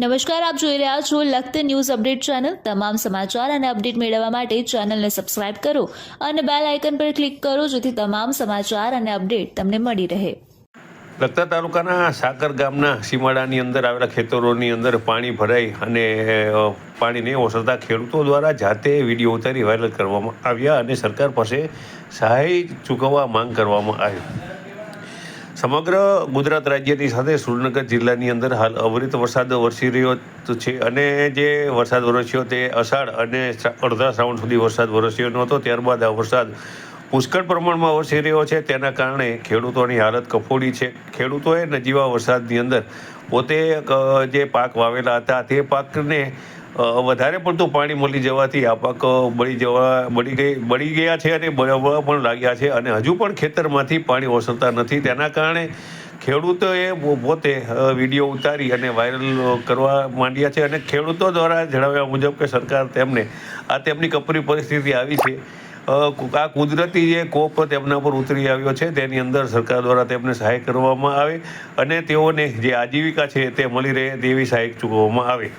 નમસ્કાર, આપ જોઈ રહ્યા છો લખત ન્યૂઝ અપડેટ ચેનલ. તમામ સમાચાર અને અપડેટ મેળવવા માટે ચેનલને સબસ્ક્રાઇબ કરો અને બેલ આઇકન પર ક્લિક કરો જેથી તમામ સમાચાર અને અપડેટ તમને મળી રહે. લખતા તાલુકાના સાકર ગામના સીમાડાની અંદર આવેલા ખેતરોની અંદર પાણી ભરાઈ અને પાણીને ઓસરતા ખેડૂતો દ્વારા જાતે વીડિયો ઉતારી વાયરલ કરવામાં આવ્યા અને સરકાર પાસે સહાય ચૂકવવા માંગ કરવામાં આવી. સમગ્ર ગુજરાત રાજ્યની સાથે સુરેન્દ્રનગર જિલ્લાની અંદર હાલ અવિરત વરસાદ વરસી રહ્યો છે. અને જે વરસાદ વરસ્યો તે અષાઢ અને અડધા શ્રાવણ સુધી વરસાદ વરસ્યો નહોતો. ત્યારબાદ આ વરસાદ પુષ્કળ પ્રમાણમાં વરસી રહ્યો છે. તેના કારણે ખેડૂતોની હાલત કફોડી છે. ખેડૂતોએ નજીવા વરસાદની અંદર પોતે જે પાક વાવેલા હતા તે પાકને વધારે પડતું પાણી મળી જવાથી આ પાક બળી જવા, બળી ગઈ, બળી ગયા છે અને બળવા પણ લાગ્યા છે અને હજુ પણ ખેતરમાંથી પાણી ઓસરતા નથી. તેના કારણે ખેડૂતોએ પોતે વીડિયો ઉતારી અને વાયરલ કરવા માંડ્યા છે અને ખેડૂતો દ્વારા જણાવ્યા મુજબ કે સરકાર તેમને, આ તેમની કપરી પરિસ્થિતિ આવી છે. આ કુદરતી જે કોપ તેમના પર ઉતરી આવ્યો છે, તેની અંદર સરકાર દ્વારા તેમને સહાય કરવામાં આવે અને તેઓને જે આજીવિકા છે તે મળી રહે તેવી સહાય ચૂકવવામાં આવે.